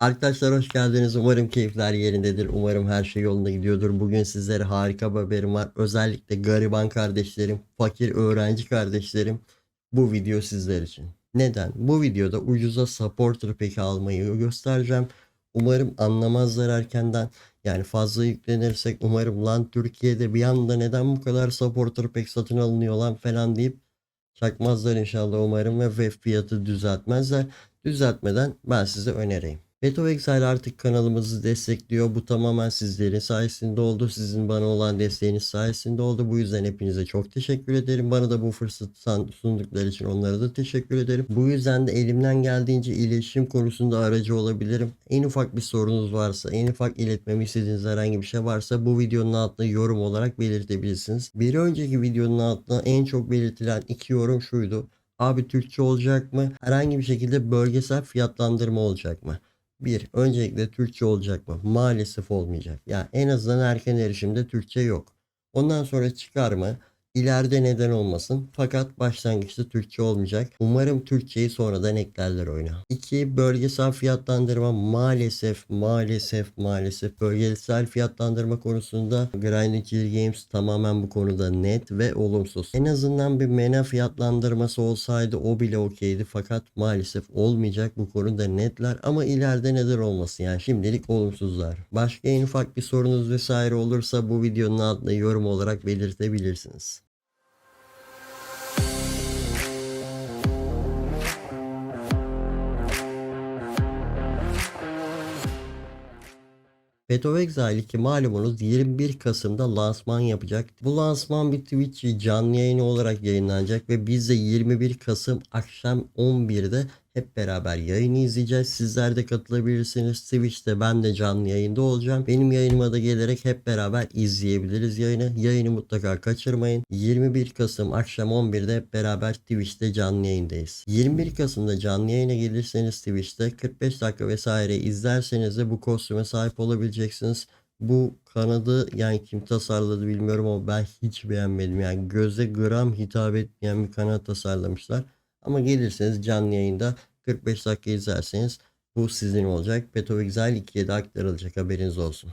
Arkadaşlar hoş geldiniz. Umarım keyifler yerindedir. Umarım her şey yolunda gidiyordur. Bugün sizlere harika bir haberim var. Özellikle gariban kardeşlerim, fakir öğrenci kardeşlerim bu video sizler için. Neden? Bu videoda ucuza supporter peki almayı göstereceğim. Umarım anlamazlar erkenden. Yani fazla yüklenirsek umarım lan Türkiye'de bir anda neden bu kadar supporter pek satın alınıyor lan falan deyip çakmazlar inşallah umarım ve web fiyatı düzeltmezler. Düzeltmeden ben size önereyim. Beto Exile artık kanalımızı destekliyor. Bu tamamen sizlerin sayesinde oldu. Sizin bana olan desteğiniz sayesinde oldu. Bu yüzden hepinize çok teşekkür ederim. Bana da bu fırsatı sundukları için onlara da teşekkür ederim. Bu yüzden de elimden geldiğince iletişim konusunda aracı olabilirim. En ufak bir sorunuz varsa, en ufak iletmemi istediğiniz herhangi bir şey varsa bu videonun altına yorum olarak belirtebilirsiniz. Bir önceki videonun altına en çok belirtilen iki yorum şuydu. Abi Türkçe olacak mı? Herhangi bir şekilde bölgesel fiyatlandırma olacak mı? Bir, öncelikle Türkçe olacak mı? Maalesef olmayacak. Yani en azından erken erişimde Türkçe yok. Ondan sonra çıkar mı? İleride neden olmasın. Fakat başlangıçta Türkçe olmayacak. Umarım Türkçeyi sonradan eklerler oyuna. 2. Bölgesel fiyatlandırma maalesef maalesef maalesef bölgesel fiyatlandırma konusunda Grinding Kill Games tamamen bu konuda net ve olumsuz. En azından bir mena fiyatlandırması olsaydı o bile okeydi fakat maalesef olmayacak bu konuda netler ama ileride neden olmasın yani şimdilik olumsuzlar. Başka en ufak bir sorunuz vesaire olursa bu videonun altına yorum olarak belirtebilirsiniz. Path of Exile 2 malumunuz 21 Kasım'da lansman yapacak. Bu lansman bir Twitch canlı yayını olarak yayınlanacak ve biz de 21 Kasım akşam 11'de hep beraber yayını izleyeceğiz. Sizler de katılabilirsiniz. Twitch'te ben de canlı yayında olacağım. Benim yayınıma da gelerek hep beraber izleyebiliriz yayını. Yayını mutlaka kaçırmayın. 21 Kasım akşam 11'de hep beraber Twitch'te canlı yayındayız. 21 Kasım'da canlı yayına gelirseniz Twitch'te 45 dakika vesaire izlerseniz de bu kostüme sahip olabileceksiniz. Bu kanadı yani kim tasarladı bilmiyorum ama ben hiç beğenmedim. Yani göze gram hitap etmeyen bir kanat tasarlamışlar. Ama gelirseniz canlı yayında 45 dakika izlerseniz bu sizin olacak. Beto Exile 2'ye de aktarılacak haberiniz olsun.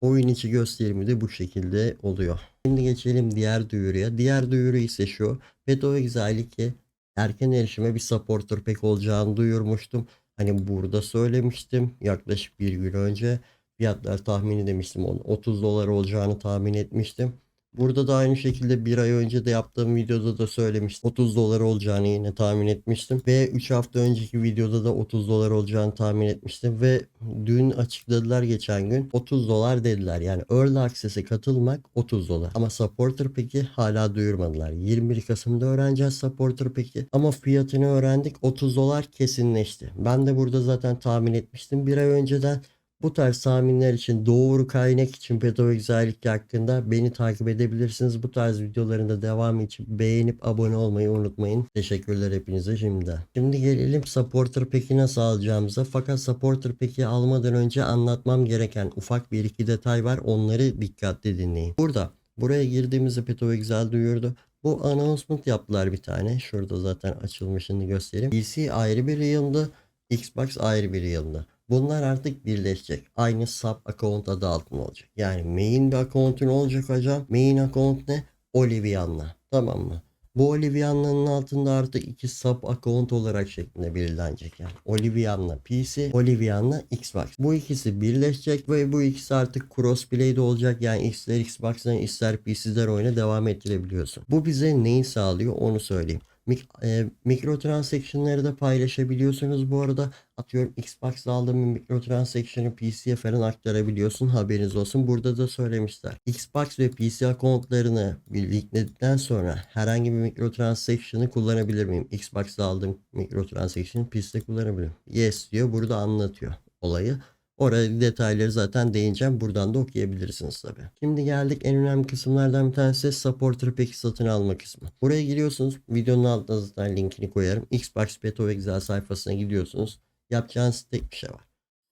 Oyun içi gösterimi de bu şekilde oluyor. Şimdi geçelim diğer duyuruya. Diğer duyuru ise şu. Beto Exile 2 erken erişime bir supporter pack olacağını duyurmuştum. Hani burada söylemiştim yaklaşık bir gün önce. Fiyatlar tahmini demiştim onu 30 dolar olacağını tahmin etmiştim. Burada da aynı şekilde bir ay önce de yaptığım videoda da söylemiştim. 30 dolar olacağını yine tahmin etmiştim. Ve 3 hafta önceki videoda da 30 dolar olacağını tahmin etmiştim. Ve dün açıkladılar geçen gün 30 dolar dediler. Yani Early Access'e katılmak 30 dolar. Ama Supporter peki hala duyurmadılar. 21 Kasım'da öğreneceğiz Supporter peki. Ama fiyatını öğrendik 30 dolar kesinleşti. Ben de burada zaten tahmin etmiştim bir ay önceden. Bu tarz tahminler için doğru kaynak için pedagogik hakkında beni takip edebilirsiniz. Bu tarz videoların da devamı için beğenip abone olmayı unutmayın. Teşekkürler hepinize şimdiden. Şimdi gelelim supporter peki nasıl alacağımıza. Fakat supporter peki almadan önce anlatmam gereken ufak bir iki detay var. Onları dikkatli dinleyin. Burada buraya girdiğimizde Peto duyurdu. Bu announcement yaptılar bir tane. Şurada zaten açılmışını göstereyim. PC ayrı bir yılında, Xbox ayrı bir yılında. Bunlar artık birleşecek. Aynı sub account adı altında olacak. Yani main bir account'un olacak hocam. Main account ne? Olivian'la. Tamam mı? Bu Olivian'ların altında artık iki sub account olarak şeklinde belirlenecek yani. Olivian'la PC, Olivian'la Xbox. Bu ikisi birleşecek ve bu ikisi artık crossplay de olacak. Yani ister Xbox'dan ister PC'den oyuna devam ettirebiliyorsun. Bu bize neyi sağlıyor onu söyleyeyim. Mik e, mikrotransaction'ları da paylaşabiliyorsunuz bu arada. Atıyorum Xbox'da aldığım bir mikrotransaction'ı PC'ye falan aktarabiliyorsun. Haberiniz olsun. Burada da söylemişler. Xbox ve PC accountlarını linkledikten sonra herhangi bir mikrotransaction'ı kullanabilir miyim? Xbox'da aldığım mikrotransaction'ı PC'de kullanabilirim. Yes diyor. Burada anlatıyor olayı. Oraya detayları zaten değineceğim. Buradan da okuyabilirsiniz tabi. Şimdi geldik en önemli kısımlardan bir tanesi Supporter Pack'i satın alma kısmı. Buraya giriyorsunuz. Videonun altına zaten linkini koyarım. Xbox Beta Excel sayfasına gidiyorsunuz. Yapacağınız tek bir şey var.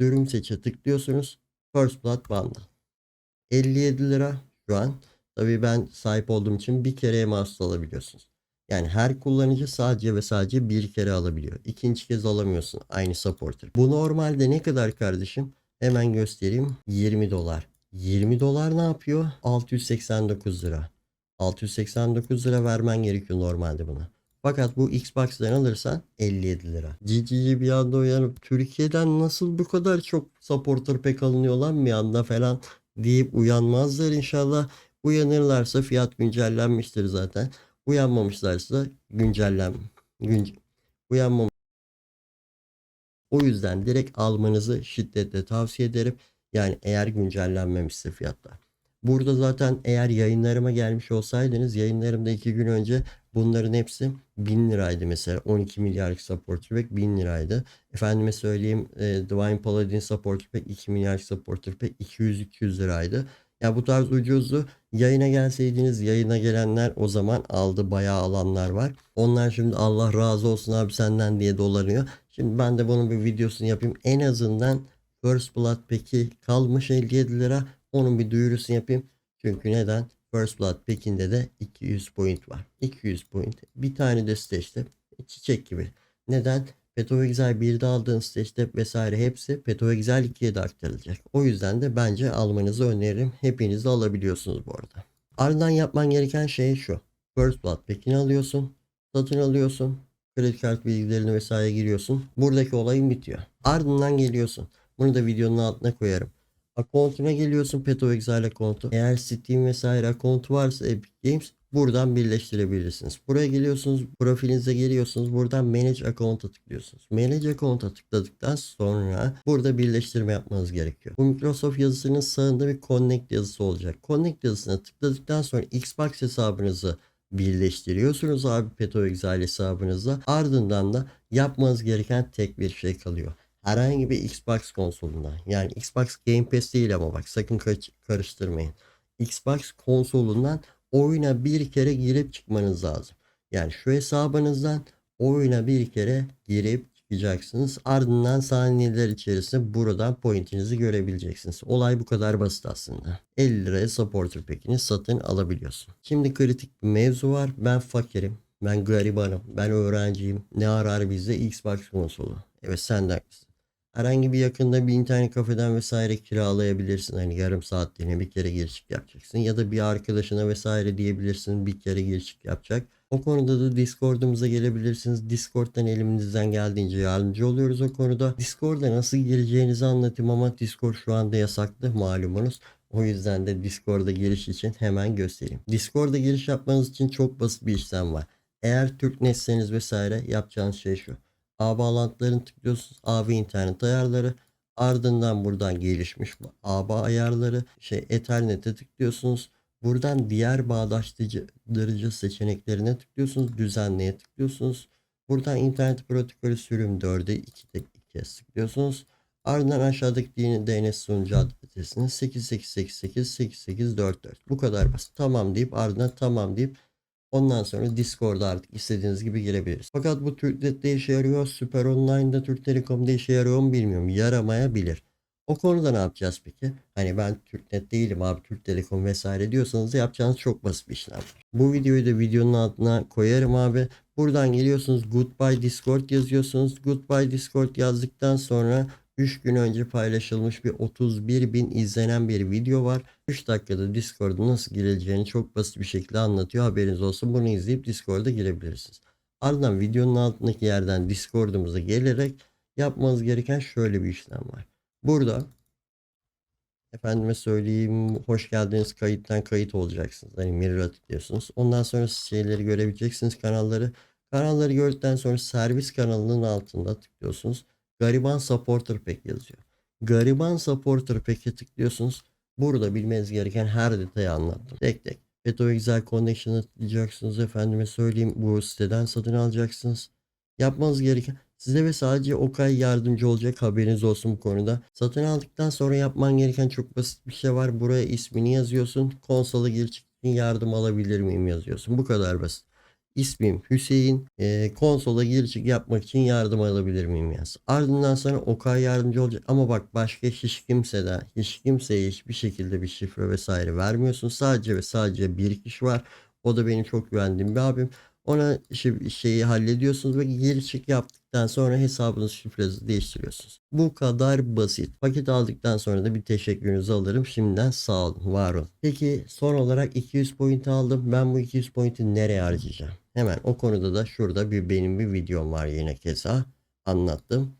Ürün seçe tıklıyorsunuz. First Blood Bundle. 57 lira şu an. Tabii ben sahip olduğum için bir kereye mahsus alabiliyorsunuz. Yani her kullanıcı sadece ve sadece bir kere alabiliyor. İkinci kez alamıyorsun aynı supporter. Bu normalde ne kadar kardeşim? Hemen göstereyim. 20 dolar. 20 dolar ne yapıyor? 689 lira. 689 lira vermen gerekiyor normalde buna. Fakat bu Xbox'tan alırsan 57 lira. GGG bir anda uyanıp Türkiye'den nasıl bu kadar çok supporter pek alınıyor lan bir anda falan deyip uyanmazlar inşallah. Uyanırlarsa fiyat güncellenmiştir zaten. Uyanmamışlarsa güncellen gün uyanmam o yüzden direkt almanızı şiddetle tavsiye ederim. Yani eğer güncellenmemişse fiyatlar. Burada zaten eğer yayınlarıma gelmiş olsaydınız yayınlarımda iki gün önce bunların hepsi 1000 liraydı mesela. 12 milyarlık supporter pack 1000 liraydı. Efendime söyleyeyim e, Divine Paladin supporter pack 2 milyarlık supporter pack 200-200 liraydı. Ya bu tarz ucuzdu. Yayına gelseydiniz yayına gelenler o zaman aldı bayağı alanlar var. Onlar şimdi Allah razı olsun abi senden diye dolanıyor. Şimdi ben de bunun bir videosunu yapayım. En azından First Blood peki kalmış 57 lira. Onun bir duyurusunu yapayım. Çünkü neden? First Blood Pekin'de de 200 point var. 200 point. Bir tane de stage'de çiçek gibi. Neden? Petro Excel 1'de aldığın stage'de vesaire hepsi Petro Excel 2'ye de aktarılacak. O yüzden de bence almanızı öneririm. Hepiniz de alabiliyorsunuz bu arada. Ardından yapman gereken şey şu. First Blood Pekin'i alıyorsun. Satın alıyorsun. Kredi kart bilgilerini vesaire giriyorsun. Buradaki olayın bitiyor. Ardından geliyorsun. Bunu da videonun altına koyarım. Account'una geliyorsun Peto Exile account'u. Eğer Steam vesaire account varsa Epic Games buradan birleştirebilirsiniz. Buraya geliyorsunuz, profilinize geliyorsunuz. Buradan Manage Account'a tıklıyorsunuz. Manage Account'a tıkladıktan sonra burada birleştirme yapmanız gerekiyor. Bu Microsoft yazısının sağında bir Connect yazısı olacak. Connect yazısına tıkladıktan sonra Xbox hesabınızı birleştiriyorsunuz abi Peto Exile hesabınızla. Ardından da yapmanız gereken tek bir şey kalıyor herhangi bir Xbox konsolundan yani Xbox Game Pass değil ama bak sakın kar- karıştırmayın. Xbox konsolundan oyuna bir kere girip çıkmanız lazım. Yani şu hesabınızdan oyuna bir kere girip çıkacaksınız. Ardından saniyeler içerisinde buradan pointinizi görebileceksiniz. Olay bu kadar basit aslında. 50 liraya supporter pack'ini satın alabiliyorsun. Şimdi kritik bir mevzu var. Ben fakirim. Ben garibanım. Ben öğrenciyim. Ne arar bizde Xbox konsolu? Evet sen de haklısın. Herhangi bir yakında bir internet kafeden vesaire kiralayabilirsin. Hani yarım saatliğine bir kere giriş çık yapacaksın. Ya da bir arkadaşına vesaire diyebilirsin bir kere giriş çık yapacak. O konuda da Discord'umuza gelebilirsiniz. Discord'dan elimizden geldiğince yardımcı oluyoruz o konuda. Discord'a nasıl gireceğinizi anlatayım ama Discord şu anda yasaklı malumunuz. O yüzden de Discord'a giriş için hemen göstereyim. Discord'a giriş yapmanız için çok basit bir işlem var. Eğer Türk netseniz vesaire yapacağınız şey şu. Ağ bağlantılarını tıklıyorsunuz. Ağ ve internet ayarları. Ardından buradan gelişmiş ağ ayarları. Şey Ethernet'e tıklıyorsunuz. Buradan diğer bağdaştırıcı seçeneklerine tıklıyorsunuz. Düzenleye tıklıyorsunuz. Buradan internet protokolü sürüm 4'e 2, iki kez tıklıyorsunuz. Ardından aşağıdaki DNS sunucu adresini 8888 8844. Bu kadar basit. Tamam deyip ardından tamam deyip Ondan sonra Discord'a artık istediğiniz gibi girebiliriz. Fakat bu Türknet'te işe yarıyor. Süper Online'da Türk Telekom'da işe yarıyor mu bilmiyorum. Yaramayabilir. O konuda ne yapacağız peki? Hani ben Türknet değilim abi Türk Telekom vesaire diyorsanız yapacağınız çok basit bir işlem. Bu videoyu da videonun altına koyarım abi. Buradan geliyorsunuz Goodbye Discord yazıyorsunuz. Goodbye Discord yazdıktan sonra 3 gün önce paylaşılmış bir 31 bin izlenen bir video var. 3 dakikada Discord'a nasıl gireceğini çok basit bir şekilde anlatıyor. Haberiniz olsun. Bunu izleyip Discord'a girebilirsiniz. Ardından videonun altındaki yerden Discord'umuza gelerek yapmanız gereken şöyle bir işlem var. Burada efendime söyleyeyim hoş geldiniz kayıttan kayıt olacaksınız. Hani mirror'a tıklıyorsunuz. Ondan sonra şeyleri görebileceksiniz kanalları. Kanalları gördükten sonra servis kanalının altında tıklıyorsunuz. Gariban Supporter Pack yazıyor. Gariban Supporter Pack'e tıklıyorsunuz. Burada bilmeniz gereken her detayı anlattım. Tek tek. Beto Excel Connection'a tıklayacaksınız. Efendime söyleyeyim bu siteden satın alacaksınız. Yapmanız gereken size ve sadece Okay yardımcı olacak haberiniz olsun bu konuda. Satın aldıktan sonra yapman gereken çok basit bir şey var. Buraya ismini yazıyorsun. Konsola gir çık için yardım alabilir miyim yazıyorsun. Bu kadar basit. İsmim Hüseyin. E, konsola gir çık yapmak için yardım alabilir miyim yaz. Ardından sana Okay yardımcı olacak. Ama bak başka hiç kimseden hiç kimseye hiçbir şekilde bir şifre vesaire vermiyorsun. Sadece ve sadece bir kişi var. O da benim çok güvendiğim bir abim. Ona şey- şeyi hallediyorsunuz ve geri yaptıktan sonra hesabınız şifrenizi değiştiriyorsunuz. Bu kadar basit. Paket aldıktan sonra da bir teşekkürünüzü alırım. Şimdiden sağ olun, var olun. Peki son olarak 200 point aldım. Ben bu 200 pointi nereye harcayacağım? Hemen o konuda da şurada bir benim bir videom var yine keza anlattım.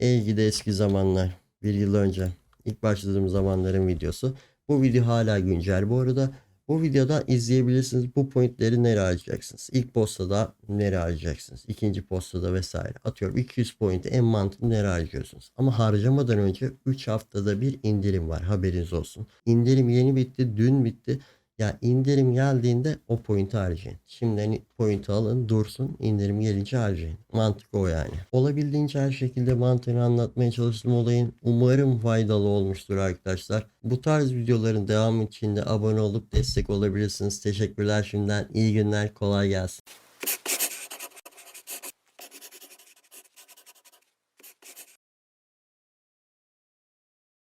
Elgide eski zamanlar bir yıl önce ilk başladığım zamanların videosu. Bu video hala güncel bu arada. Bu videoda izleyebilirsiniz. Bu pointleri nereye harcayacaksınız? İlk postada nereye harcayacaksınız? İkinci postada vesaire. Atıyorum 200 pointi en mantıklı nereye harcıyorsunuz? Ama harcamadan önce 3 haftada bir indirim var. Haberiniz olsun. İndirim yeni bitti. Dün bitti. Ya indirim geldiğinde o pointi harcayın. Şimdiden pointi alın dursun indirim gelince harcayın. Mantık o yani. Olabildiğince her şekilde mantığını anlatmaya çalıştım olayın. Umarım faydalı olmuştur arkadaşlar. Bu tarz videoların devamı için de abone olup destek olabilirsiniz. Teşekkürler şimdiden. İyi günler kolay gelsin.